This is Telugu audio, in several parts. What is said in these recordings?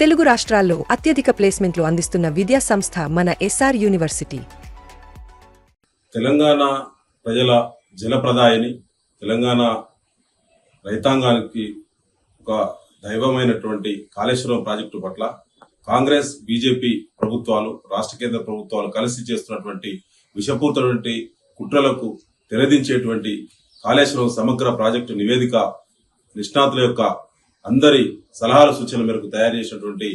తెలుగు రాష్ట్రాల్లో అత్యధిక ప్లేస్మెంట్లు అందిస్తున్న విద్యా సంస్థ మన ఎస్ఆర్ యూనివర్సిటీ. తెలంగాణ ప్రజల జలప్రదాయని తెలంగాణ రైతాంగానికి ఒక దైవమైనటువంటి కాళేశ్వరం ప్రాజెక్టు పట్ల కాంగ్రెస్ బీజేపీ ప్రభుత్వాలు రాష్ట్ర కేంద్ర ప్రభుత్వాలు కలిసి చేస్తున్నటువంటి విషపూర్తటువంటి కుట్రలకు తెరదించేటువంటి కాళేశ్వరం సమగ్ర ప్రాజెక్టు నివేదిక నిష్ణాతుల యొక్క అందరి సలహాల సూచనల మేరకు తయారు చేసినటువంటి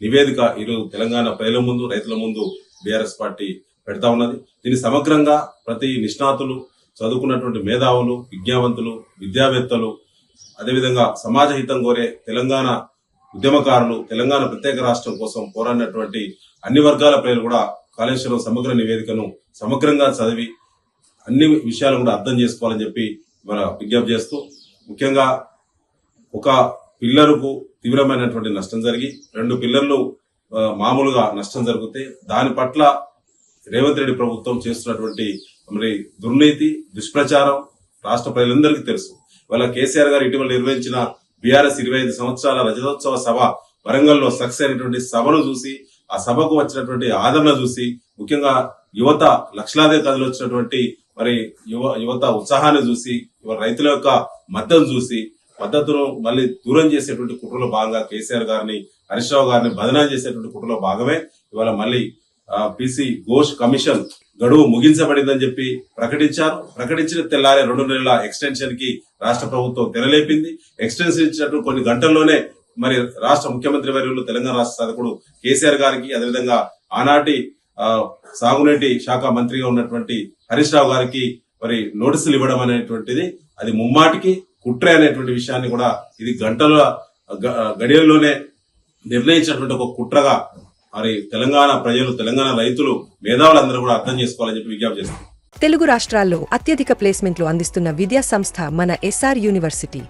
నివేదిక ఈరోజు తెలంగాణ ప్రజల ముందు రైతుల ముందు బీఆర్ఎస్ పార్టీ పెడతా ఉన్నది. దీన్ని సమగ్రంగా ప్రతి నిష్ణాతులు చదువుకున్నటువంటి మేధావులు విజ్ఞావంతులు విద్యావేత్తలు అదేవిధంగా సమాజ హితం కోరే తెలంగాణ ఉద్యమకారులు తెలంగాణ ప్రత్యేక రాష్ట్రం కోసం పోరాడినటువంటి అన్ని వర్గాల ప్రజలు కూడా కాళేశ్వరం సమగ్ర నివేదికను సమగ్రంగా చదివి అన్ని విషయాలు కూడా అర్థం చేసుకోవాలని చెప్పి మన విజ్ఞప్తి చేస్తూ ముఖ్యంగా ఒక పిల్లర్కు తీవ్రమైనటువంటి నష్టం జరిగి రెండు పిల్లర్లు మామూలుగా నష్టం జరిగితే దాని పట్ల రేవంత్ రెడ్డి ప్రభుత్వం చేస్తున్నటువంటి మరి దుర్నీతి దుష్ప్రచారం రాష్ట్ర ప్రజలందరికీ తెలుసు. ఇవాళ కేసీఆర్ గారు ఇటీవల నిర్వహించిన బీఆర్ఎస్ ఇరవై ఐదు సంవత్సరాల రజతోత్సవ సభ వరంగల్లో సక్సెస్ అయినటువంటి సభను చూసి ఆ సభకు వచ్చినటువంటి ఆదరణ చూసి ముఖ్యంగా యువత లక్షలాది కథలు వచ్చినటువంటి మరి యువ యువత ఉత్సాహాన్ని చూసి రైతుల యొక్క మద్దతు చూసి పద్ధతులు మళ్ళీ దూరం చేసేటువంటి కుట్రలో భాగంగా కేసీఆర్ గారిని హరీష్ రావు గారిని బదనాం చేసేటువంటి కుట్రలో భాగమే. ఇవాళ మళ్ళీ పిసి ఘోష్ కమిషన్ గడువు ముగించబడిందని చెప్పి ప్రకటించారు. ప్రకటించిన తెల్లారే రెండు నెలల ఎక్స్టెన్షన్కి రాష్ట్ర ప్రభుత్వం తెరలేపింది. ఎక్స్టెన్షన్ ఇచ్చినట్టు కొన్ని గంటల్లోనే మరి రాష్ట్ర ముఖ్యమంత్రి వర్యులు తెలంగాణ రాష్ట్ర సాధకుడు కేసీఆర్ గారికి అదేవిధంగా ఆనాటి ఆ, సాగునీటి శాఖ మంత్రిగా ఉన్నటువంటి హరీష్ రావు గారికి మరి నోటీసులు ఇవ్వడం అనేటువంటిది అది ముమ్మాటికి. కుట్ర అనేటువంటి విషయాన్ని కూడా ఇది గంటల గడియల్లోనే నిర్ణయించినటువంటి ఒక కుట్రగా మరి తెలంగాణ ప్రజలు తెలంగాణ రైతులు మేధావులందరూ కూడా అర్థం చేసుకోవాలని చెప్పి విజ్ఞప్తి చేస్తున్నారు తెలుగు రాష్ట్రాల్లో అత్యధిక ప్లేస్మెంట్లు అందిస్తున్న విద్యా సంస్థ మన ఎస్ఆర్ యూనివర్సిటీ.